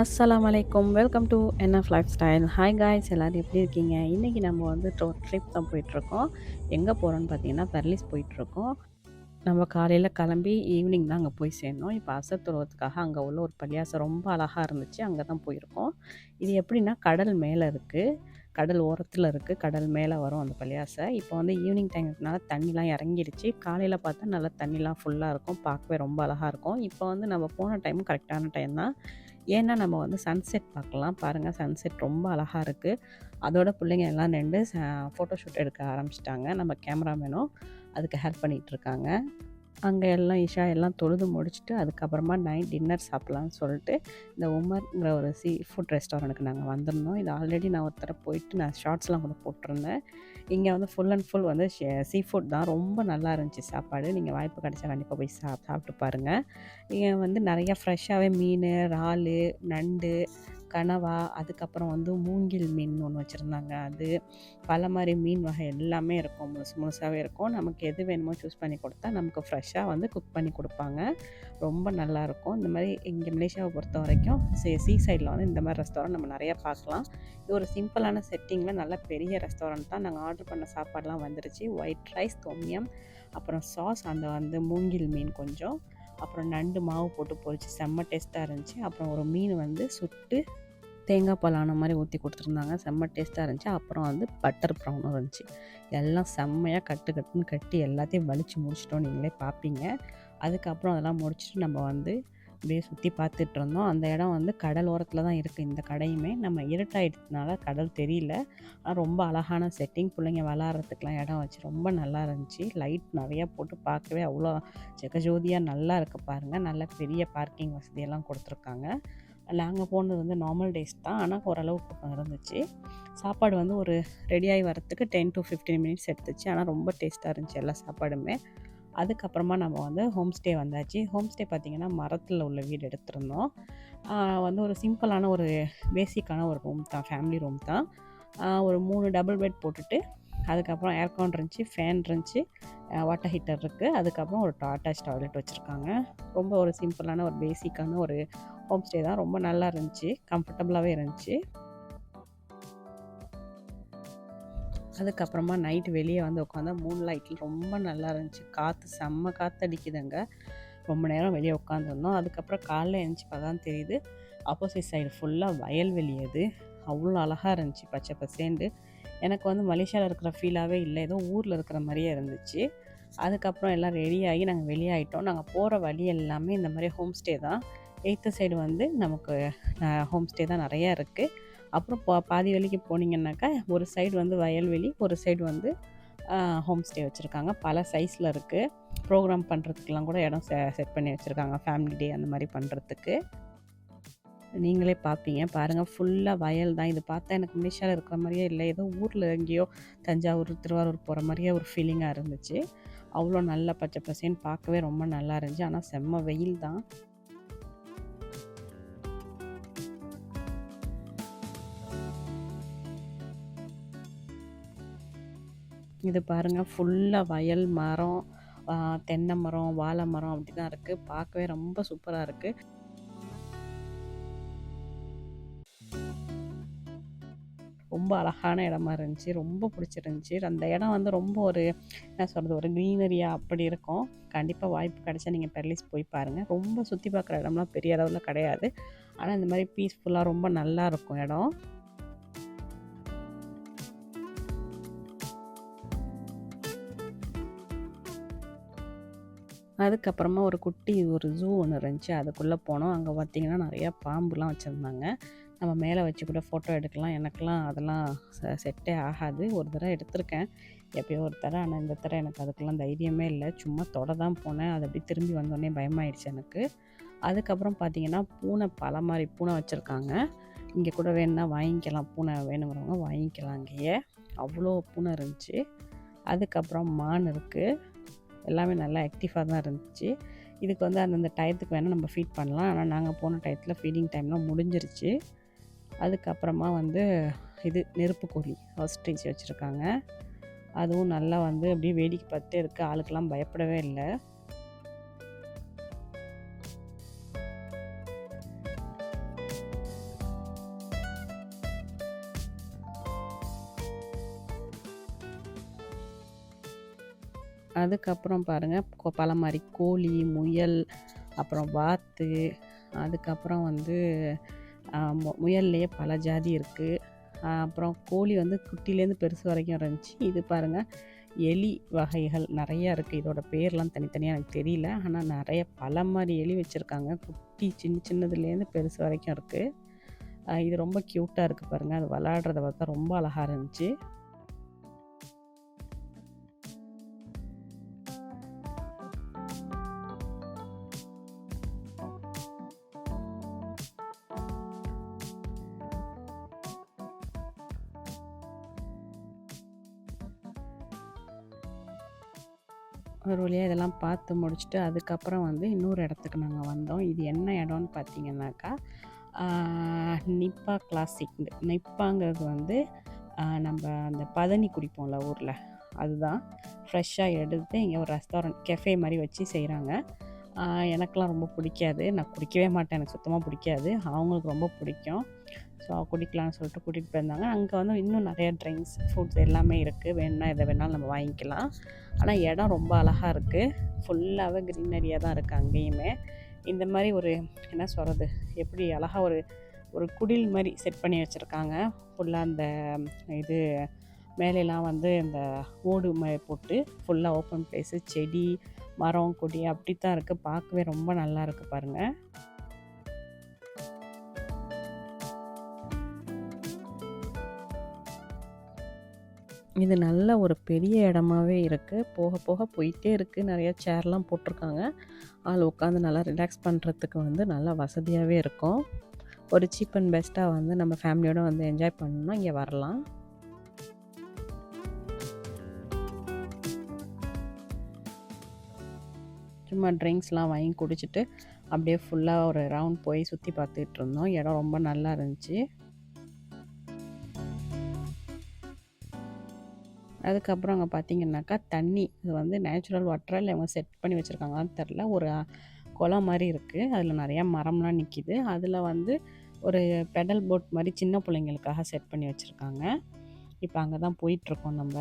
அஸ்லாம் வலைக்கம் welcome to NF lifestyle hi guys எல்லோரும் எப்படி இருக்கீங்க? இன்றைக்கி நம்ம வந்து ட்ரிப் தான் போயிட்டுருக்கோம். எங்கே போகிறோன்னு பார்த்தீங்கன்னா பெர்லிஸ் போயிட்டுருக்கோம். நம்ம காலையில் கிளம்பி ஈவினிங் தான் அங்கே போய் சேர்ந்தோம். இப்போ அசர் அங்கே உள்ள ஒரு பள்ளியாசம் ரொம்ப அழகாக இருந்துச்சு. அங்கே தான் போயிருக்கோம். இது எப்படின்னா கடல் மேலே இருக்குது கடல் ஓரத்தில் இருக்குது கடல் மேலே வரும் அந்த பள்ளியாசை. இப்போ வந்து ஈவினிங் டைம்னால தண்ணிலாம் இறங்கிடுச்சு. காலையில் பார்த்தா நல்லா தண்ணிலாம் ஃபுல்லாக இருக்கும். பார்க்கவே ரொம்ப அழகாக இருக்கும். இப்போ வந்து நம்ம போன டைம் கரெக்டான டைம் தான். ஏன்னா நம்ம வந்து சன்செட் பார்க்கலாம். பாருங்கள் சன்செட் ரொம்ப அழகாக இருக்குது அதோட பிள்ளைங்க எல்லாம் நின்று ஃபோட்டோ ஷூட் எடுக்க ஆரம்பிச்சிட்டாங்க. நம்ம கேமராமேனும் அதுக்கு ஹெல்ப் பண்ணிகிட்ருக்காங்க அங்கே எல்லாம் இஷா எல்லாம் தொழுது முடிச்சுட்டு அதுக்கப்புறமா நைட் டின்னர் சாப்பிட்லான்னு சொல்லிட்டு இந்த உமர்ங்கிற ஒரு சீ ஃபுட் ரெஸ்டாரண்ட்டுக்கு நாங்கள் வந்திருந்தோம். இது ஆல்ரெடி நான் ஒருத்தர போயிட்டு நான் ஷார்ட்ஸ்லாம் கூட போட்டிருந்தேன். இங்கே வந்து ஃபுல் அண்ட் ஃபுல் வந்து சீ ஃபுட் தான். ரொம்ப நல்லா இருந்துச்சு சாப்பாடு. நீங்கள் வாய்ப்பு கிடைச்சா கண்டிப்பாக போய் சா சாப்பிட்டு பாருங்கள் இங்கே வந்து நிறையா ஃப்ரெஷ்ஷாகவே மீன் இறால் நண்டு கனவா அதுக்கப்புறம் வந்து மூங்கில் மீன் ஒன்று வச்சுருந்தாங்க. அது பல மாதிரி மீன் வகை எல்லாமே இருக்கும். முழுசு முழுசாகவே இருக்கும். நமக்கு எது வேணுமோ சூஸ் பண்ணி கொடுத்தா நமக்கு ஃப்ரெஷ்ஷாக வந்து குக் பண்ணி கொடுப்பாங்க. ரொம்ப நல்லாயிருக்கும் இந்த மாதிரி இங்கே மலேசியாவை பொறுத்த வரைக்கும் சீ சீ சைடில் வந்து இந்த மாதிரி ரெஸ்டாரண்ட் நம்ம நிறையா பார்க்கலாம். இது ஒரு சிம்பிளான செட்டிங்கில் நல்ல பெரிய ரெஸ்டாரண்ட் தான். நாங்கள் ஆர்டர் பண்ண சாப்பாடெலாம் வந்துருச்சு. ஒயிட் ரைஸ் தொம்யம் அப்புறம் சாஸ் அந்த வந்து மூங்கில் மீன் கொஞ்சம். அப்புறம் நண்டு மாவு போட்டு பொரிச்சு செம்ம டேஸ்ட்டாக இருந்துச்சு. அப்புறம் ஒரு மீன் வந்து சுட்டு தேங்காய் பால் ஆன மாதிரி ஊற்றி கொடுத்துருந்தாங்க. செம்ம டேஸ்ட்டாக இருந்துச்சு. அப்புறம் வந்து பட்டர் ப்ரௌனும் இருந்துச்சு. எல்லாம் செம்மையாக கட்டு கட்டுன்னு கட்டி எல்லாத்தையும் வலிச்சு முடிச்சிட்டோம். நீங்களே பார்ப்பீங்க அதுக்கப்புறம் அதெல்லாம் முடிச்சுட்டு நம்ம வந்து அப்படியே சுற்றி பார்த்துட்டு இருந்தோம். அந்த இடம் வந்து கடல் ஓரத்தில் தான் இருக்குது இந்த கடையுமே நம்ம இருட்டாயிடுறதுனால கடல் தெரியல. ஆனால் ரொம்ப அழகான செட்டிங் பிள்ளைங்க விளாட்றதுக்கெலாம் இடம் வச்சு ரொம்ப நல்லா இருந்துச்சு. லைட் நிறையா போட்டு பார்க்கவே அவ்வளோ ஜெகஜோதியாக நல்லா இருக்குது பாருங்கள் நல்ல பெரிய பார்க்கிங் வசதியெல்லாம் கொடுத்துருக்காங்க. நாங்கள் போனது வந்து நார்மல் டேஸ் தான். ஆனால் ஓரளவு கூட்டம் இருந்துச்சு. சாப்பாடு வந்து ஒரு ரெடியாகி வரத்துக்கு டென் டு ஃபிஃப்டீன் மினிட்ஸ் எடுத்துச்சு. ஆனால் ரொம்ப டேஸ்ட்டாக இருந்துச்சு எல்லா சாப்பாடுமே. அதுக்கப்புறமா நம்ம வந்து ஹோம் ஸ்டே வந்தாச்சு. ஹோம் ஸ்டே பார்த்திங்கன்னா மரத்தில் உள்ள வீடு எடுத்திருந்தோம். வந்து ஒரு சிம்பிளான ஒரு பேசிக்கான ஒரு ரூம் தான். ஃபேமிலி ரூம் தான். ஒரு மூணு டபுள் பெட் போட்டுட்டு அதுக்கப்புறம் ஏர்கான் இருந்துச்சு ஃபேன் இருந்துச்சு. வாட்டர் ஹீட்டர் இருக்குது அதுக்கப்புறம் ஒரு அட்டாச் டாய்லெட் வச்சுருக்காங்க. ரொம்ப ஒரு சிம்பிளான ஒரு பேசிக்கான ஒரு ஹோம் ஸ்டே தான். ரொம்ப நல்லா இருந்துச்சு. கம்ஃபர்டபுளாகவே இருந்துச்சு. அதுக்கப்புறமா நைட் வெளியே வந்து உட்காந்தா மூணு லைட்டில் ரொம்ப நல்லா இருந்துச்சு. காற்று செம்ம காற்று அடிக்குதுங்க ரொம்ப நேரம் வெளியே உட்காந்துருந்தோம். அதுக்கப்புறம் காலைல எழுந்துச்சு தான் தெரியுது. ஆப்போசிட் சைடு ஃபுல்லாக வயல்வெளி அது. அவ்வளோ அழகாக இருந்துச்சு. பச்சை பசேண்டு எனக்கு வந்து மலேசியாவில் இருக்கிற ஃபீலாகவே இல்லை. ஏதோ ஊரில் இருக்கிற மாதிரியே இருந்துச்சு. அதுக்கப்புறம் எல்லாம் ரெடியாகி நாங்கள் வெளியாகிட்டோம் நாங்கள் போகிற வழி எல்லாமே இந்த மாதிரி ஹோம் ஸ்டே தான். எய்த்து சைடு வந்து நமக்கு ஹோம் ஸ்டே தான் நிறையா இருக்குது அப்புறம் பா பாதி வழிக்கு போனீங்கன்னாக்கா ஒரு சைடு வந்து வயல்வெளி ஒரு சைடு வந்து ஹோம் ஸ்டே வச்சுருக்காங்க. பல சைஸில் இருக்குது ப்ரோக்ராம் பண்ணுறதுக்கெலாம் கூட இடம் செ செட் பண்ணி வச்சுருக்காங்க. ஃபேமிலி டே அந்த மாதிரி பண்ணுறதுக்கு நீங்களே பார்ப்பீங்க பாருங்கள் ஃபுல்லாக வயல் தான். இது பார்த்தா எனக்கு மிஷாவில் இருக்கிற மாதிரியே இல்லை. ஏதோ ஊரில் எங்கேயோ தஞ்சாவூர் திருவாரூர் போகிற மாதிரியே ஒரு ஃபீலிங்காக இருந்துச்சு. அவ்வளோ நல்ல பச்சை பசேன்னு பார்க்கவே ரொம்ப நல்லா இருந்துச்சு. ஆனால் செம்ம வெயில் தான். இது பாருங்கள் ஃபுல்லாக வயல் மரம் தென்னை மரம் வாழை மரம் அப்படி தான் இருக்குது பார்க்கவே ரொம்ப சூப்பராக இருக்குது ரொம்ப அழகான இடமா இருந்துச்சு ரொம்ப பிடிச்சிருந்துச்சி. அந்த இடம் வந்து ரொம்ப ஒரு என்ன சொல்கிறது ஒரு க்ரீனரியாக அப்படி இருக்கும். கண்டிப்பாக வாய்ப்பு கிடைச்சா நீங்கள் பெர்லிஸ் போய் பாருங்கள் ரொம்ப சுற்றி பார்க்குற இடம்லாம் பெரிய அளவில் கிடையாது. ஆனால் இந்த மாதிரி பீஸ்ஃபுல்லாக ரொம்ப நல்லா இருக்கும் இடம். அதுக்கப்புறமா ஒரு குட்டி ஒரு ஜூ ஒன்று இருந்துச்சு. அதுக்குள்ளே போனோம். அங்கே பார்த்திங்கன்னா நிறையா பாம்புலாம் வச்சுருந்தாங்க. நம்ம மேலே வச்சு கூட ஃபோட்டோ எடுக்கலாம். எனக்கெலாம் அதெல்லாம் செட்டே ஆகாது. ஒரு தடவை எடுத்திருக்கேன். எப்பயோ ஒரு தடவை. ஆனால் இந்த தடவை எனக்கு அதுக்கெல்லாம் தைரியமே இல்லை. சும்மா தொட தான் போனேன். அது அப்படி திரும்பி வந்தோடனே பயமாயிடுச்சு எனக்கு. அதுக்கப்புறம் பார்த்தீங்கன்னா பூனை பல மாதிரி பூனை வச்சுருக்காங்க. இங்கே கூட வேணும்னா வாங்கிக்கலாம். பூனை வேணுங்கிறவங்க வாங்கிக்கலாம் அங்கேயே. அவ்வளோ பூனை இருந்துச்சு. அதுக்கப்புறம் மான் இருக்குது எல்லாமே நல்லா ஆக்டிவாக தான் இருந்துச்சு. இதுக்கு வந்து அந்தந்த டயத்துக்கு வேணால் நம்ம ஃபீட் பண்ணலாம். ஆனால் நாங்கள் போன டயத்தில் ஃபீடிங் டைம்லாம் முடிஞ்சிருச்சு. அதுக்கப்புறமா வந்து இது நெருப்புக்கோழி ஆஸ்ட்ரிச் வச்சுருக்காங்க. அதுவும் நல்லா வந்து அப்படியே வேடிக்கை பார்த்துட்டே இருக்குது ஆளுக்கெல்லாம் பயப்படவே இல்லை. அதுக்கப்புறம் பாருங்கள் பல மாதிரி கோழி முயல் அப்புறம் வாத்து அதுக்கப்புறம் வந்து முயல்லையே பல ஜாதி இருக்குது அப்புறம் கோழி வந்து குட்டிலேருந்து பெருசு வரைக்கும் இருந்துச்சு. இது பாருங்கள் எலி வகைகள் நிறையா இருக்குது இதோட பேர்லாம் தனித்தனியாக எனக்கு தெரியல. ஆனால் நிறைய பல மாதிரி எலி வச்சுருக்காங்க. குட்டி சின்ன சின்னதுலேருந்து பெருசு வரைக்கும் இருக்குது இது ரொம்ப க்யூட்டாக இருக்குது பாருங்கள் அது விளாட்றத பார்த்தா ரொம்ப அழகாக இருந்துச்சு. ஒரு வழியாக இதெல்லாம் பார்த்து முடிச்சுட்டு அதுக்கப்புறம் வந்து இன்னொரு இடத்துக்கு நாங்கள் வந்தோம். இது என்ன இடம்னு பார்த்தீங்கன்னாக்கா நிப்பா கிளாசிக். நிப்பாங்கிறது வந்து நம்ம அந்த பதனி குடிப்போம்ல ஊரில். அதுதான். ஃப்ரெஷ்ஷாக எடுத்து இங்கே ஒரு ரெஸ்டாரண்ட் கெஃபே மாதிரி வச்சு செய்கிறாங்க எனக்கெலாம் ரொம்ப பிடிக்காது. நான் குடிக்கவே மாட்டேன். எனக்கு சுத்தமாக பிடிக்காது. அவங்களுக்கு ரொம்ப பிடிக்கும். ஸோ குடிக்கலாம்னு சொல்லிட்டு கூட்டிகிட்டு போயிருந்தாங்க. அங்கே வந்து இன்னும் நிறைய ட்ரிங்க்ஸ் ஃபுட்ஸ் எல்லாமே இருக்குது வேணும்னா எதை வேணாலும் நம்ம வாங்கிக்கலாம். ஆனால் இடம் ரொம்ப அழகாக இருக்குது ஃபுல்லாகவே க்ரீனரியாக தான் இருக்குது அங்கேயுமே. இந்த மாதிரி ஒரு என்ன சொல்கிறது எப்படி அழகாக ஒரு ஒரு குடில் மாதிரி செட் பண்ணி வச்சுருக்காங்க. ஃபுல்லாக அந்த இது மேலெலாம் வந்து இந்த ஓடு மாதிரி போட்டு ஃபுல்லாக ஓப்பன் பிளேஸு செடி மரம் கொடி அப்படி தான் இருக்குது பார்க்கவே ரொம்ப நல்லா இருக்குது பாருங்கள் இது நல்ல ஒரு பெரிய இடமாவே இருக்குது போக போக போயிட்டே இருக்குது நிறைய சேர்லாம் போட்டிருக்காங்க. ஆள் உட்காந்து நல்லா ரிலாக்ஸ் பண்ணுறதுக்கு வந்து நல்லா வசதியாகவே இருக்கும். ஒரு சீப் அண்ட் பெஸ்ட்டாக வந்து நம்ம ஃபேமிலியோடு வந்து என்ஜாய் பண்ணணும்னா இங்கே வரலாம். சும்மா ட்ரிங்க்ஸ்லாம் வாங்கி குடிச்சிட்டு அப்படியே ஃபுல்லாக ஒரு ரவுண்ட் போய் சுற்றி பார்த்துட்டு இருந்தோம். இடம் ரொம்ப நல்லா இருந்துச்சு. அதுக்கப்புறம் அங்கே பார்த்தீங்கன்னாக்கா தண்ணி இது வந்து நேச்சுரல் வாட்டராக இல்லை இவங்க செட் பண்ணி வச்சுருக்காங்களான்னு தெரில ஒரு குளம் மாதிரி இருக்குது அதில் நிறையா மரம்லாம் நிற்கிது அதில் வந்து ஒரு பெடல் போட் மாதிரி சின்ன பிள்ளைங்களுக்காக செட் பண்ணி வச்சுருக்காங்க. இப்போ அங்கே தான் போயிட்டுருக்கோம் நம்ம.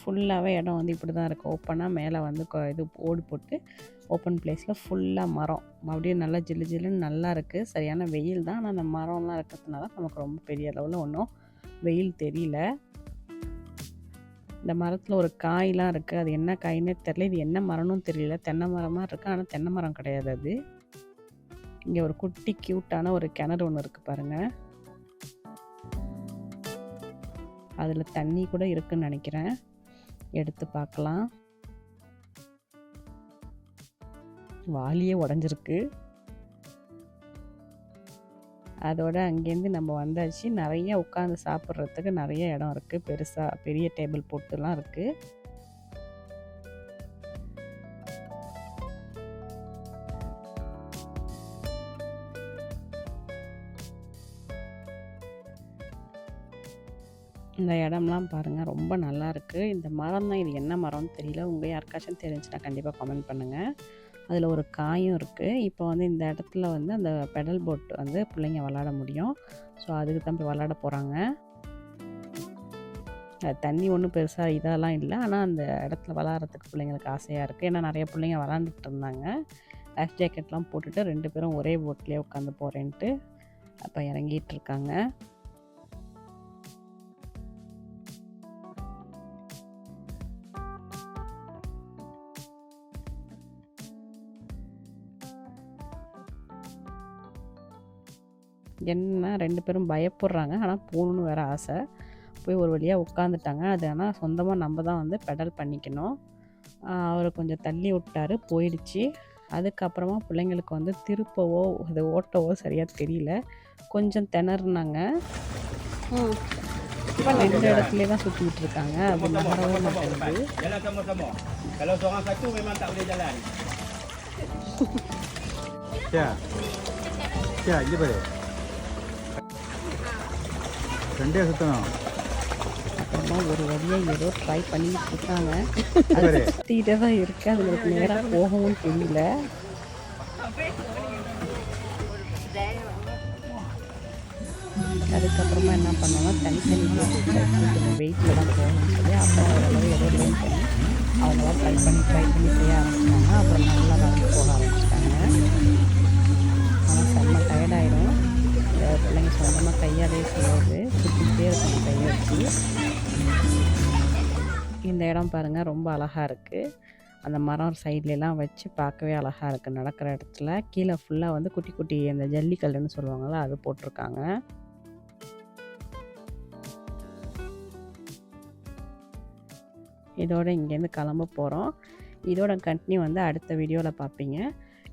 ஃபுல்லாகவே இடம் வந்து இப்படி தான் இருக்குது ஓப்பனாக மேலே வந்து கொ- இது ஓடு போட்டு ஓப்பன் பிளேஸில் ஃபுல்லாக மரம். அப்படியே நல்லா ஜில்லு ஜில்லுன்னு நல்லா இருக்குது சரியான வெயில் தான். ஆனால் அந்த மரம்லாம் இருக்கிறதுனால நமக்கு ரொம்ப பெரிய அளவில் ஒன்றும் வெயில் தெரியல. இந்த மரத்தில் ஒரு காயெலாம் இருக்குது அது என்ன காயின்னே தெரில இது என்ன மரம்னு தெரியல. தென்னை மரமாக இருக்குது ஆனால் தென்னை மரம் கிடையாது அது. இங்கே ஒரு குட்டி க்யூட்டான ஒரு கிணறு ஒன்று இருக்குது பாருங்கள் அதில் தண்ணி கூட இருக்குன்னு நினைக்கிறேன். எடுத்து பார்க்கலாம். வாளியே உடஞ்சிருக்கு. அதோட அங்கேருந்து நம்ம வந்தாச்சு. நிறைய உட்காந்து சாப்பிட்றதுக்கு நிறைய இடம் இருக்குது பெருசாக பெரிய டேபிள் போட்டுலாம் இருக்குது இந்த இடம்லாம் பாருங்கள் ரொம்ப நல்லா இருக்குது இந்த மரம் தான் இது என்ன மரம்னு தெரியல. உங்கள் யாருக்காச்சும் தெரிஞ்சுன்னா கண்டிப்பாக கமெண்ட் பண்ணுங்கள் அதில் ஒரு காயும் இருக்குது இப்போ வந்து இந்த இடத்துல வந்து அந்த பெடல் போட் வந்து பிள்ளைங்க விளாட முடியும். ஸோ அதுக்கு தான் போய் விளாட போகிறாங்க தண்ணி ஒன்றும் பெருசாக இதெல்லாம் இல்லை. ஆனால் அந்த இடத்துல விளாட்றதுக்கு பிள்ளைங்களுக்கு ஆசையாக இருக்குது ஏன்னா நிறைய பிள்ளைங்க விளாண்டுட்டு இருந்தாங்க. லைஃப் ஜாக்கெட்லாம் போட்டுட்டு ரெண்டு பேரும் ஒரே போட்லேயே உட்காந்து போகிறேன்ட்டு அப்போ இறங்கிட்டு இருக்காங்க. என்ன ரெண்டு பேரும் பயப்படுறாங்க. ஆனால் போகணுன்னு வேறு ஆசை. போய் ஒரு வழியாக உட்காந்துட்டாங்க அது ஆனால் சொந்தமாக நம்ம தான் வந்து பெடல் பண்ணிக்கணும். அவர் கொஞ்சம் தள்ளி விட்டாரு. போயிடுச்சு. அதுக்கப்புறமா பிள்ளைங்களுக்கு வந்து திருப்பவோ அது ஓட்டவோ சரியாக தெரியல. கொஞ்சம் திணறுனாங்க. ரெண்டு இடத்துலயே தான் சுற்றிக்கிட்டு இருக்காங்க. அது நகரவே மாட்டேங்குது Jalan sama-sama. Kalau seorang ரெண்டே சுத்தணும் அப்புறமா ஒரு வழியாக ஏதோ ட்ரை பண்ணிட்டு இருக்காங்க. பாரு சுற்றிக்கிட்டே தான் இருக்கு. அதுங்களுக்கு நேராக போகவும் தெரியல. அதுக்கப்புறமா என்ன பண்ணோம்னா தனித்தனி வெயிட்டில் தான் போகணும்னு சொல்லி அப்புறம் ஓரளவு ஏதோ லேர்ன் பண்ணி அவங்களாம் ட்ரை பண்ணி ட்ரை பண்ணி செய்ய ஆரம்பிச்சிட்டாங்க. அப்புறம் நல்லா நடந்து போக ஆரம்பிச்சிட்டாங்க. ஆனால் செம்ம டயர்டாயிடும் கையாலே செய்வது சுற்றிக்கிட்டே இருக்கும் கையை வச்சு இந்த இடம் பாருங்கள் ரொம்ப அழகாக இருக்குது அந்த மரம் சைட்லலாம் வச்சு பார்க்கவே அழகாக இருக்குது நடக்கிற இடத்துல கீழே ஃபுல்லாக வந்து குட்டி குட்டி அந்த ஜல்லிக்கல்லுன்னு சொல்லுவாங்கள்ல அது போட்டிருக்காங்க. இதோட இங்கேருந்து கிளம்ப போகிறோம் இதோட கண்டினியூ வந்து அடுத்த வீடியோவில் பார்ப்பீங்க.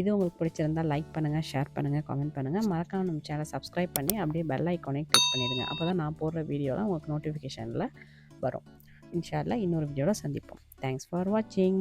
இது உங்களுக்கு பிடிச்சிருந்தா லைக் பண்ணுங்கள் ஷேர் பண்ணுங்கள் கமெண்ட் பண்ணுங்கள் மறக்காம நம்ம சேனலை சப்ஸ்கிரைப் பண்ணி அப்படியே பெல் ஐக்கானே கிளிக் பண்ணிடுங்க. அப்போ தான் நான் போடுற வீடியோலாம் உங்களுக்கு நோட்டிஃபிகேஷனில் வரும். இன்ஷால்லா இன்னொரு வீடியோவில் சந்திப்போம். தேங்க்ஸ் ஃபார் வாட்சிங்